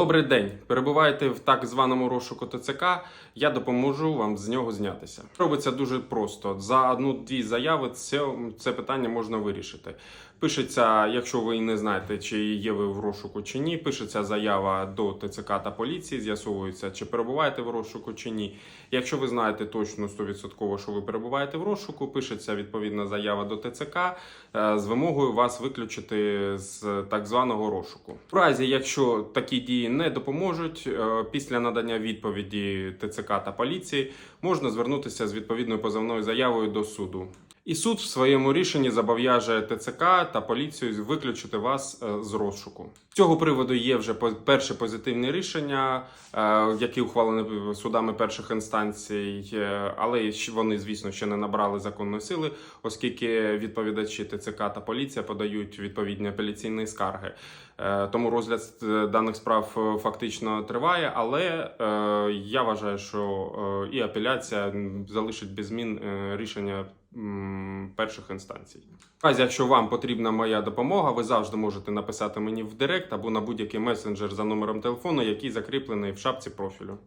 Добрий день. Перебуваєте в так званому розшуку ТЦК. Я допоможу вам з нього знятися. Робиться дуже просто. За одну-дві заяви це, це питання можна вирішити. Пишеться, якщо ви не знаєте, чи є ви в розшуку чи ні. Пишеться заява до ТЦК та поліції. З'ясовується, чи перебуваєте в розшуку чи ні. Якщо ви знаєте точно 100% що ви перебуваєте в розшуку, пишеться відповідна заява до ТЦК е, з вимогою вас виключити з так званого розшуку. В разі, якщо такі дії не допоможуть, е, після надання відповіді ТЦК та поліції можна звернутися з відповідною позовною заявою до суду. І суд в своєму рішенні зобов'яже ТЦК та поліцію виключити вас е, з розшуку. З цього приводу є вже перше позитивне рішення, е, які ухвалені судами перших інстанцій, е, але вони, звісно, ще не набрали законної сили, оскільки відповідачі ТЦК та поліція подають відповідні апеляційні скарги. Тому розгляд даних справ фактично триває, але я вважаю, що і апеляція залишить без змін рішення перших інстанцій. Разі, якщо вам потрібна моя допомога, ви завжди можете написати мені в Директ або на будь-який месенджер за номером телефону, який закріплений в шапці профілю.